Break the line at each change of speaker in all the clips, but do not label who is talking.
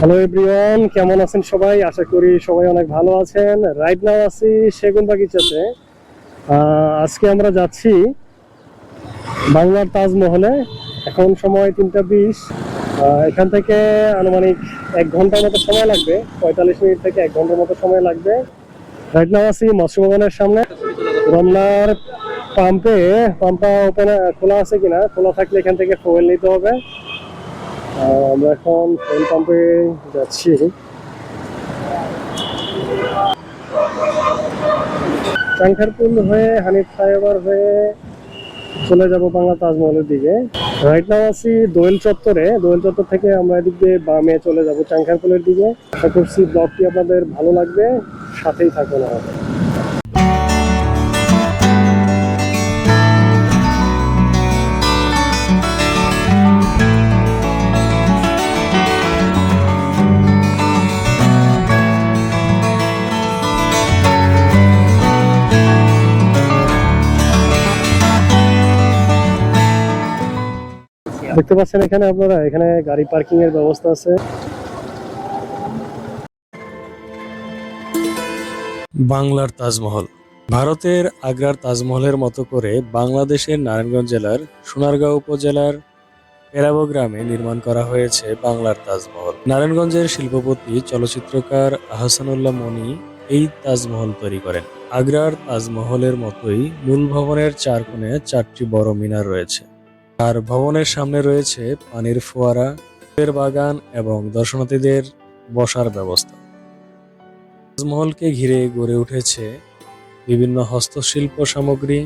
Hello everyone কেমন আছেন সবাই? আশা করি সবাই অনেক ভালো আছেন। রাইট নাও আছি সেগুন বাগিচাতে আজকে আমরা যাচ্ছি বাংলার তাজমহলে। এখন সময় তিনটা বিশ। এখান থেকে আনুমানিক এক ঘণ্টার মতো সময় লাগবে। পঁয়তাল্লিশ মিনিট থেকে এক ঘণ্টার মতো সময় লাগবে। রাইট নাও আছি মৎস্য ভবনের সামনে। রমনার পাম্পে, পাম্পটা ওপেন খোলা আছে কিনা? খোলা থাকলে এখান থেকে ফুয়েল নিতে হবে। আমরা এখন ফুয়েল পাম্পে যাচ্ছি? চাংখারপুল হয়ে, হানিফ ফ্লাইওভার হয়ে চলে যাব বাংলা তাজমহলের দিকে। রাইট নাও আছি দোয়েল চত্বরে। দোয়েল চত্বর থেকে আমরা এদিক দিয়ে বামে চলে যাব চাংখারপুলের দিকে। আশা করছি ব্লগটি আপনাদের ভালো লাগবে। সাথেই থাকুন আমাদের। দেখতে পাচ্ছেন এখানে আপনারা, এখানে গাড়ি পার্কিং এর ব্যবস্থা আছে।
বাংলার তাজমহল। ভারতের আগ্রার তাজমহলের মতো করে বাংলাদেশের নারায়ণগঞ্জ জেলার সোনারগাঁও উপজেলার পেরাবো গ্রামে নির্মাণ করা হয়েছে বাংলার তাজমহল। নারায়ণগঞ্জের শিল্পপতি, চলচ্চিত্রকার আহসানুল্লাহ মনি এই তাজমহল তৈরি করেন। আগ্রার তাজমহলের মতোই মূল ভবনের চার কোণে চারটি বড় মিনার রয়েছে। আর ভবনের সামনে রয়েছে পানির ফোয়ারা, ফুলের বাগান এবং দর্শনার্থীদের বসার ব্যবস্থা। তাজমহলকে ঘিরে গড়ে উঠেছে বিভিন্ন হস্তশিল্প সামগ্রী,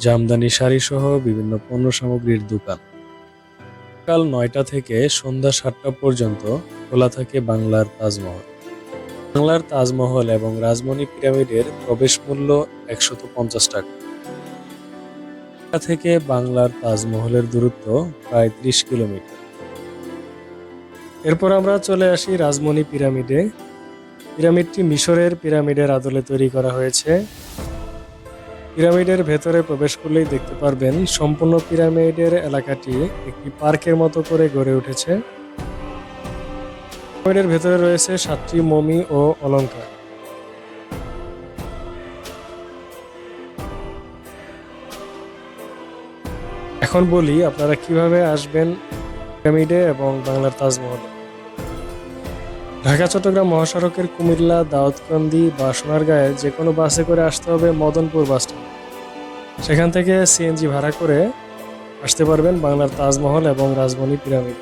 জামদানি শাড়ি সহ বিভিন্ন পণ্য সামগ্রীর দোকান। সকাল নয়টা থেকে সন্ধ্যা সাতটা পর্যন্ত খোলা থাকে বাংলার তাজমহল। বাংলার তাজমহল এবং রাজমণি পিরামিডের প্রবেশ মূল্য একশত পঞ্চাশ টাকা। ঢাকা থেকে বাংলার তাজমহলের দূরত্ব প্রায় ত্রিশ কিলোমিটার। এরপর আমরা চলে আসি রাজমণি পিরামিডে। পিরামিডটি মিশরের পিরামিডের আদলে তৈরি করা হয়েছে। পিরামিডের ভেতরে প্রবেশ করলেই দেখতে পারবেন সম্পূর্ণ পিরামিডের এলাকাটি একটি পার্কের মতো করে গড়ে উঠেছে। পিরামিডের ভেতরে রয়েছে সাতটি মমি ও অলংকার। এখন বলি, আপনারা কীভাবে আসবেন পিরামিডে এবং বাংলার তাজমহল? ঢাকা, চট্টগ্রাম মহাসড়কের কুমিল্লা, দাউদকান্দি বা সোনারগাঁয়ে যে কোনো বাসে করে আসতে হবে মদনপুর বাস স্ট্যান্ড। সেখান থেকে সিএনজি ভাড়া করে আসতে পারবেন বাংলার তাজমহল এবং রাজমণি পিরামিড।